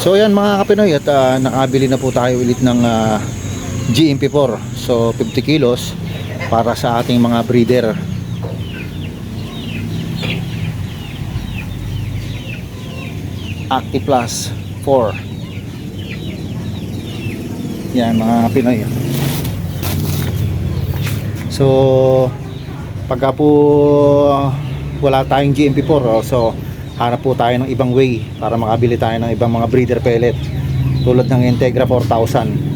So yan mga kapinoy at ah, nakabili na po tayo ulit ng ah, GMP4 so 50 kilos para sa ating mga breeder. Acti Plus 4 yan mga Pinoy so pagka po wala tayong GMP4 oh, so hanap po tayo ng ibang way para makabili tayo ng ibang mga breeder pellet. Tulad ng Integra 4000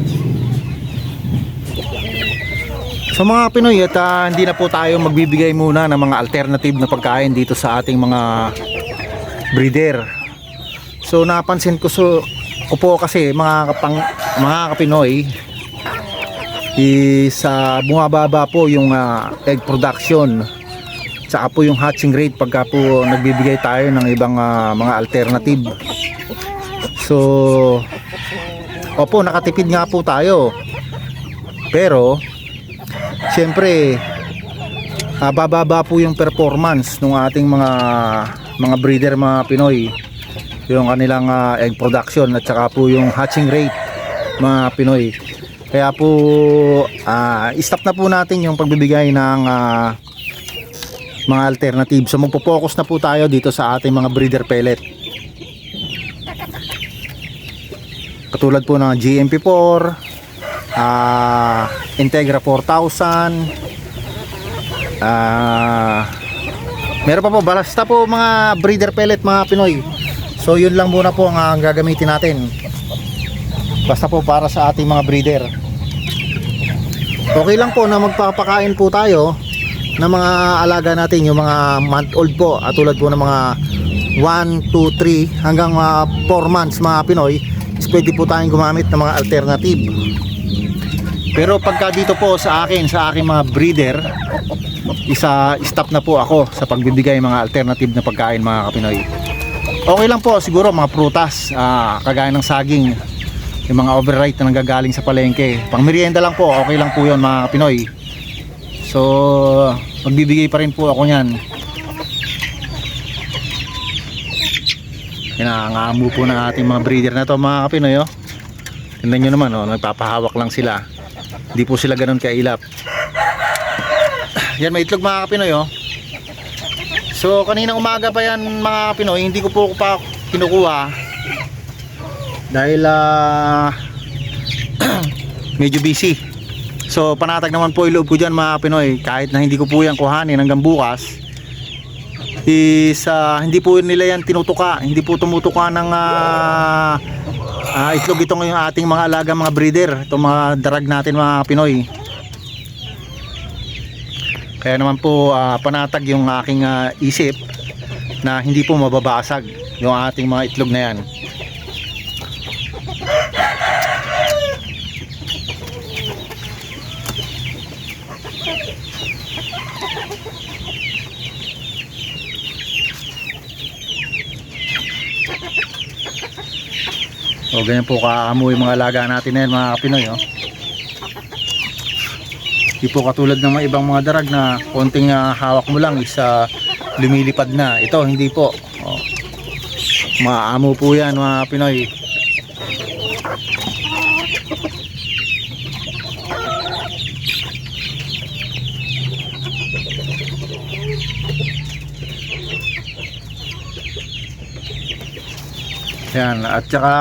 So mga Pinoy at ah, hindi na po tayo magbibigay muna ng mga alternative na pagkain dito sa ating mga breeder. So napansin ko so ko po kasi mga kapang mga kapinoy is ah, bumababa po yung ah, egg production saka po yung hatching rate pagka po nagbibigay tayo ng ibang ah, mga alternative. So Opo, nakatipid nga po tayo. Pero Siyempre, ah, bababa po yung performance ng ating mga mga breeder mga Pinoy. Yung kanilang ah, egg production at saka po yung hatching rate mga Pinoy. Kaya po ah, stop na po natin yung pagbibigay ng ah, mga alternative. So magpo-focus na po tayo dito sa ating mga breeder pellet. Katulad po ng GMP4, ah Integra 4000 ah meron pa po basta po mga breeder pellet mga Pinoy so yun lang muna po ang ah, gagamitin natin basta po para sa ating mga breeder okay lang po na magpapakain po tayo ng mga alaga natin yung mga month old po at tulad po ng mga 1, 2, 3 hanggang ah, 4 months mga Pinoy is pwede po tayong gumamit ng mga alternative pero pagka dito po sa akin, sa aking mga breeder, isa stop na po ako sa pagbibigay mga alternative na pagkain mga kapinoy. Okay lang po siguro mga prutas, ah, kagaya ng saging, yung mga overripe na nanggagaling sa palengke. Pang merienda lang po, okay lang po yon mga kapinoy. So, magbibigay pa rin po ako niyan. Kinangamo po ng ating mga breeder na to mga kapinoy. Oh. Tingnan nyo naman, oh, nagpapahawak lang sila. Hindi po sila ganun kailap. Yan may itlog mga kapinoy oh. So kanina umaga pa yan mga kapinoy, hindi ko po pa kinukuha. Dahil ah, medyo busy. So panatag naman po iloob ko dyan mga kapinoy, kahit na hindi ko po yan kuhanin hanggang bukas. Is ah, hindi po nila yan tinutuka, hindi po tumutuka ng ah, Ah, itlog ito yung ating mga alaga mga breeder, itong mga darag natin mga Pinoy. Kaya naman po ah, panatag yung aking ah, isip na hindi po mababasag yung ating mga itlog na yan. O ganyan po kaamoy yung mga alaga natin na mga Pinoy oh. Po katulad ng mga ibang mga darag na konting ah, hawak mo lang isa lumilipad na. Ito hindi po. Oh. Maamo po yan mga Pinoy. Yan, at saka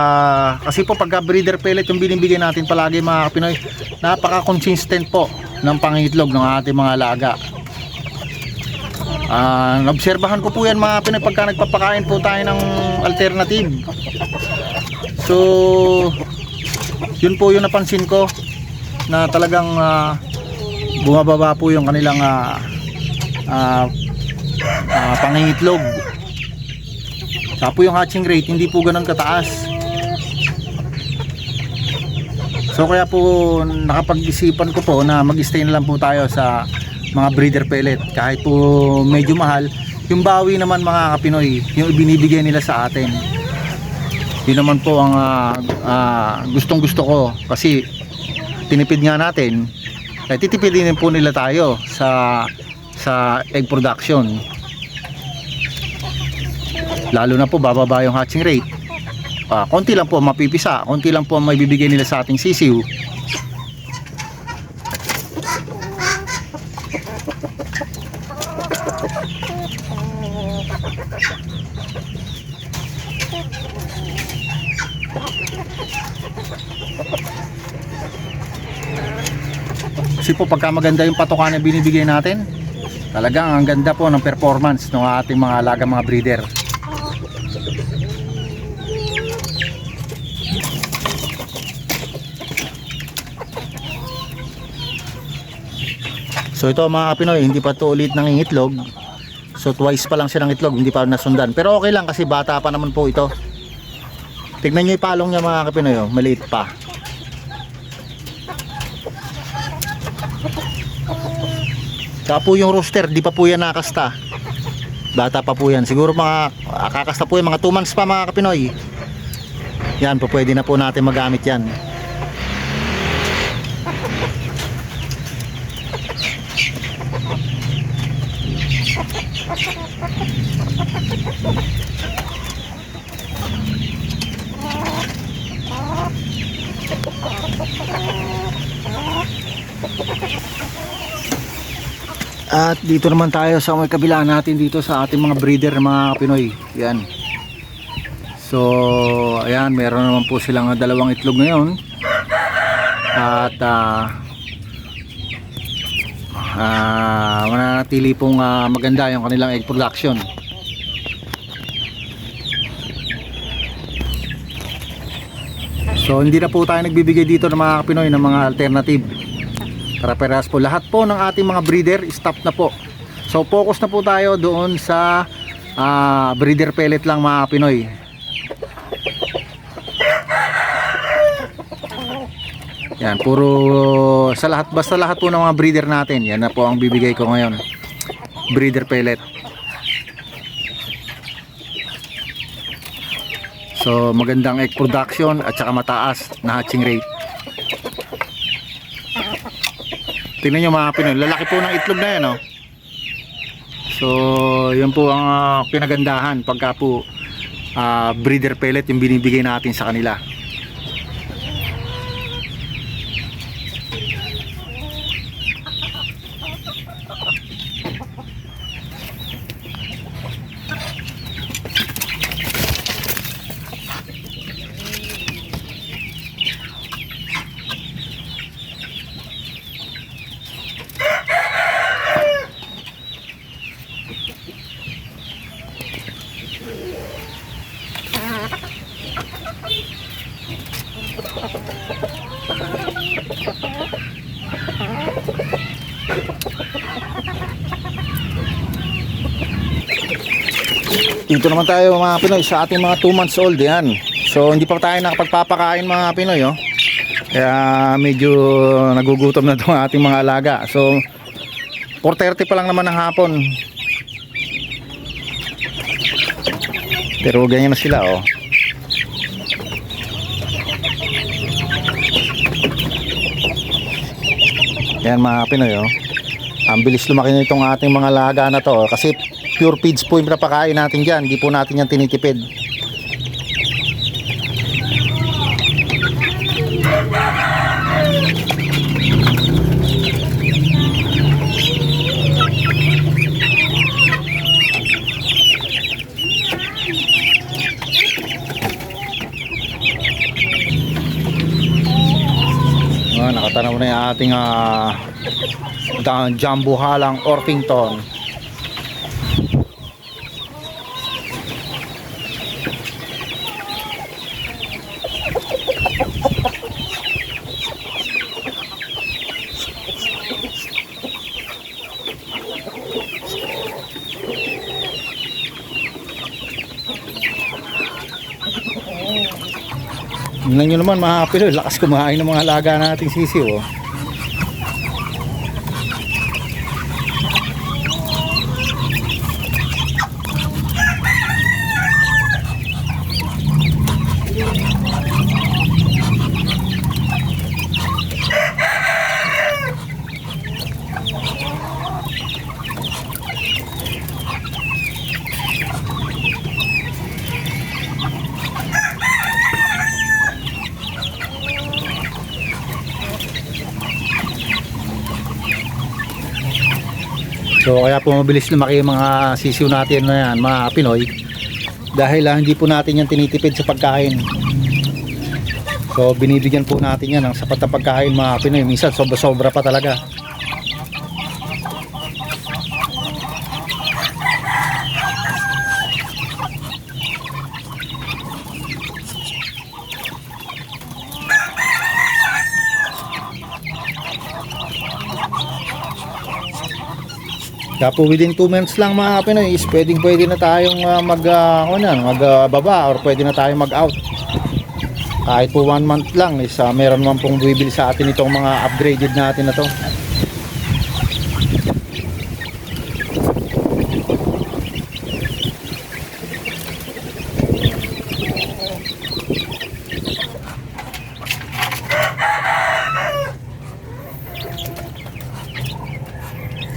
kasi po pagka breeder pellet yung binibigay natin palagi mga Pinoy, napaka-consistent po ng pangitlog ng ating mga alaga. Ah, naobserbahan ko po yan mga Pinoy pagka nagpapakain po tayo ng alternative. So, yun po yung napansin ko na talagang ah, bumababa po yung kanilang ah, ah, ah, pangingitlog. Saka po yung hatching rate hindi po ganun kataas. So kaya po nakapag-isipan ko po na mag-stay na lang po tayo sa mga breeder pellet. Kahit po medyo mahal yung bawi naman mga kapinoy yung ibinibigay nila sa atin. Yun naman po ang ah, ah, gustong gusto ko. Kasi tinipid nga natin eh, titipidin din po nila tayo sa sa egg production lalo na po bababa yung hatching rate ah, konti lang po mapipisa, konti lang po ang may bibigay nila sa ating sisiw. Kasi po pagka maganda yung patokan na binibigay natin, talagang ang ganda po ng performance ng ating mga alaga mga breeder. So ito mga Pinoy, hindi pa to ulit nangingitlog. So twice pa lang siya ng itlog, hindi pa nasundan. Pero okay lang kasi bata pa naman po ito. Tignan nyo yung palong niya mga Kapinoy, oh, maliit pa. Saka po yung rooster, di pa po yan nakasta. Bata pa po yan. Siguro mga kakasta po yan, mga 2 months pa mga Kapinoy. Yan po, pwede na po natin magamit yan. At dito naman tayo sa may kabila natin dito sa ating mga breeder mga Pinoy. Yan. So, ayan, meron naman po silang dalawang itlog ngayon. At ah ah, mananatili pong ah, maganda yung kanilang egg production. So, hindi na po tayo nagbibigay dito ng mga Pinoy ng mga alternative. Para-parehas po. Lahat po ng ating mga breeder, stop na po. So, focus na po tayo doon sa ah, breeder pellet lang mga Pinoy. Yan, puro sa lahat, basta lahat po ng mga breeder natin. Yan na po ang bibigay ko ngayon. Breeder pellet. So, magandang egg production at saka mataas na hatching rate. Tingnan nyo mga Pinoy, lalaki po ng itlog na yan oh. So, yun po ang ah, pinagandahan pagka po ah, breeder pellet yung binibigay natin sa kanila. Dito naman tayo mga Pinoy sa ating mga 2 months old yan. So hindi pa tayo nakapagpapakain mga Pinoy oh. Kaya medyo nagugutom na itong ating mga alaga. So 4.30 pa lang naman ng hapon. Pero ganyan na sila oh. Yan mga Pinoy oh. Ang bilis lumaki nitong ating mga laga na to oh. kasi pure feeds po yung pinapakain natin dyan. Hindi po natin yan tinitipid. Ah, nakatanaw na yung ating da- jumbo halang Orpington. Tingnan nyo naman mga kapilo, lakas kumain ng mga alaga nating sisiw. Oh. So kaya po mabilis lumaki yung mga sisiw natin na yan, mga Pinoy. Dahil ah, hindi po natin yan tinitipid sa pagkain. So binibigyan po natin yan ng sapat na pagkain mga Pinoy. Minsan sobra-sobra pa talaga. Kaya po within 2 months lang mga Pinoy is pwedeng pwede na tayong uh, mag uh, ano na, mag uh, or pwede na tayong mag out. Kahit po 1 month lang is uh, meron man pong bibili sa atin itong mga upgraded natin na to.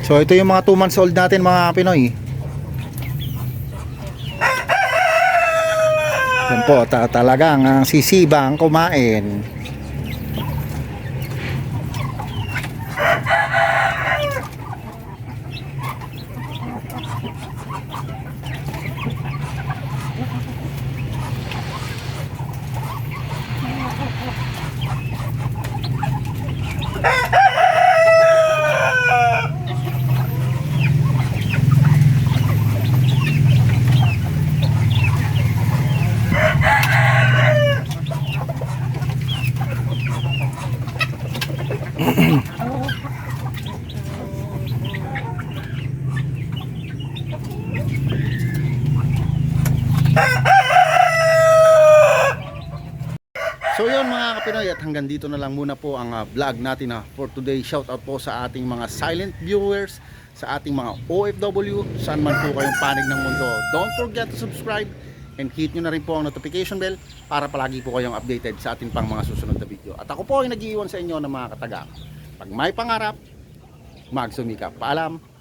So ito yung mga 2 months old natin mga Pinoy. Yan po, ta talagang ang sisibang kumain. So yun mga kapinoy at hanggang dito na lang muna po ang ah, vlog natin na for today. Shout out po sa ating mga silent viewers, sa ating mga OFW, saan man po kayong panig ng mundo. Don't forget to subscribe and hit nyo na rin po ang notification bell para palagi po kayong updated sa ating pang mga susunod na video. At ako po ay nag-iwan sa inyo ng mga katagang. Pag may pangarap, magsumikap. Paalam!